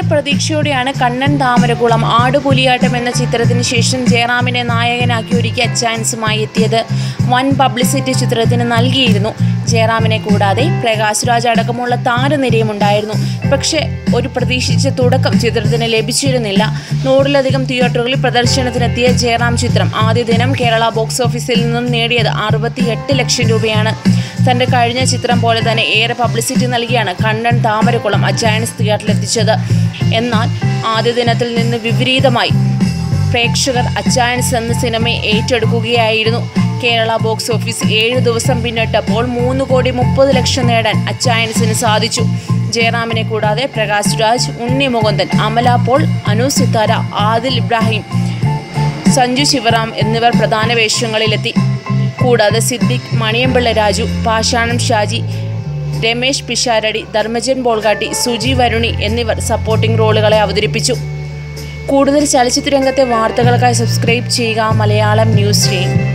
പ്രതീക്ഷയോടെയാണ് കണ്ണൻ താമരകുളം ആടുപുലിയാട്ടം എന്ന ചിത്രത്തിന് ശേഷം ജയറാമിനെ നായകനാക്കി ഒരുക്കിയ ചാൻസുമായി എത്തിയത് വൻ പബ്ലിസിറ്റി ചിത്രത്തിന് നൽകിയിരുന്നു. ജയറാമിനെ കൂടാതെ പ്രകാശ് രാജ് അടക്കമുള്ള താരനിരയും ഉണ്ടായിരുന്നു പക്ഷേ ഒരു പ്രതീക്ഷിച്ച തുടക്കം ചിത്രത്തിന് ലഭിച്ചിരുന്നില്ല. നൂറിലധികം തിയേറ്ററുകളിൽ പ്രദർശനത്തിനെത്തിയ ജയറാം ചിത്രം ആദ്യ ദിനം കേരള ബോക്സ് ഓഫീസിൽ നിന്നും നേടിയത് അറുപത്തിയെട്ട് ലക്ഷം രൂപയാണ്. തന്റെ കഴിഞ്ഞ ചിത്രം പോലെ തന്നെ ഏറെ പബ്ലിസിറ്റി നൽകിയാണ് കണ്ണൻ താമരക്കുളം അജായൻസ് തിയേറ്ററിലെത്തിച്ചത്. എന്നാൽ ആദ്യ ദിനത്തിൽ നിന്ന് വിപരീതമായി പ്രേക്ഷകർ അച്ചായൻസ് എന്ന സിനിമയെ ഏറ്റെടുക്കുകയായിരുന്നു. കേരള ബോക്സ് ഓഫീസ് ഏഴ് ദിവസം പിന്നിട്ടപ്പോൾ മൂന്ന് കോടി മുപ്പത് ലക്ഷം നേടാൻ അച്ചായൻസിന് സാധിച്ചു. ജയറാമിനെ കൂടാതെ പ്രകാശ് രാജ് ഉണ്ണി മുകുന്ദൻ അമല പോൾ അനു സിത്താര ആദിൽ ഇബ്രാഹിം സഞ്ജു ശിവറാം എന്നിവർ പ്രധാന വേഷങ്ങളിലെത്തി. കൂടാതെ സിദ്ദിഖ് മണിയമ്പിള്ള രാജു പാഷാണം ഷാജി രമേശ് പിഷാരടി ധർമ്മജൻ ബോൾഗാട്ടി സുജി വരുണി എന്നിവർ സപ്പോർട്ടിംഗ് റോളുകളെ അവതരിപ്പിച്ചു. കൂടുതൽ ചലച്ചിത്ര രംഗത്തെ വാർത്തകൾക്കായി സബ്സ്ക്രൈബ് ചെയ്യുക മലയാളം ന്യൂസ് ടീം.